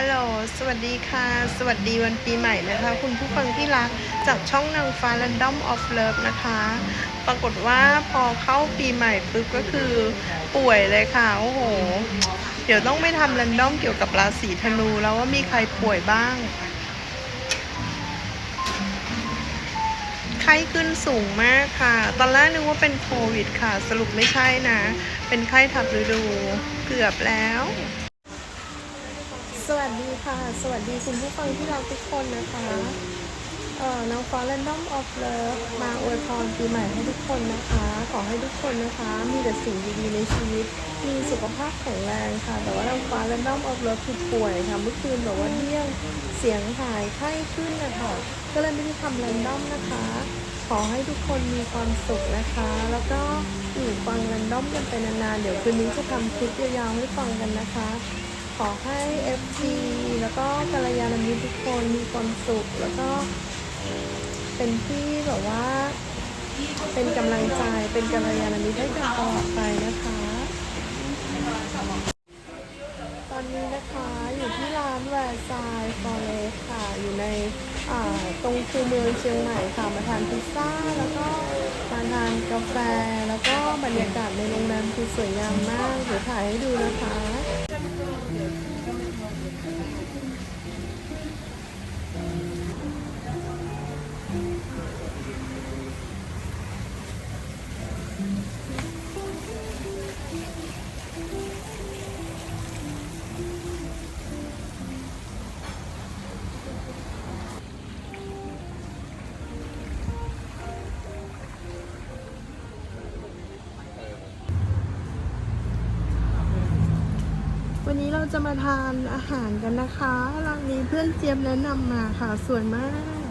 ฮัลโหล สวัสดีค่ะ สวัสดีวันปีใหม่นะคะ คุณผู้ฟังที่รักจากช่องนางฟ้า Random of Love นะคะ ปรากฏว่าพอเข้าปีใหม่ปุ๊บก็คือป่วยเลยค่ะ โอ้โห เดี๋ยวต้องไปทำแรนดอมเกี่ยวกับราศีธนูแล้วว่ามีใครป่วยบ้าง ไข้ขึ้นสูงมากค่ะ ตอนแรกนึกว่าเป็นโควิดค่ะ สรุปไม่ใช่นะ เป็นไข้ทับฤดู เกือบแล้ว สวัสดีค่ะ สวัสดีคุณผู้ฟังที่เราทุกคนนะคะเอ่อน้องฟ้า Random of Love มาอวยพรปีใหม่ให้ทุกคนนะคะ ขอให้ทุกคนนะคะ มีแต่สิ่งดีๆในชีวิต มีสุขภาพแข็งแรงค่ะ แต่ว่าน้องฟ้า Random of Love คือป่วยค่ะ เมื่อคืนแบบว่าเดี่ยงเสียงหายไข้ขึ้นนะคะก็เลยไม่ได้ทำ Random นะคะ ขอให้ทุกคนมีความสุขนะคะ แล้วก็อยู่ฟัง Random กันไปนานๆ เดี๋ยวคืนนี้จะทำคลิปยาวๆให้ฟังกันนะคะ ขอให้ FT แล้วก็กัลยาณมิตรทุกคนมีความสุข แล้วก็เป็นที่แบบว่า เป็นกำลังใจเป็นกัลยาณมิตรให้กันตลอดไปนะคะ ตอนนี้นะคะอยู่ที่ร้านแวร์ซายฟอเรสค่ะ อยู่ในตรงคูเมืองเชียงใหม่ค่ะมาทานพิซซ่าแล้วก็มาทานกาแฟ แล้วก็บรรยากาศในโรงแรมคือสวยงามมากเดี๋ยวถ่ายให้ดูนะคะ Amen. วันนี้เราจะมาทานอาหารกันนะคะร้านนี้เพื่อนเจี๊ยบแนะนำมาค่ะสวยมาก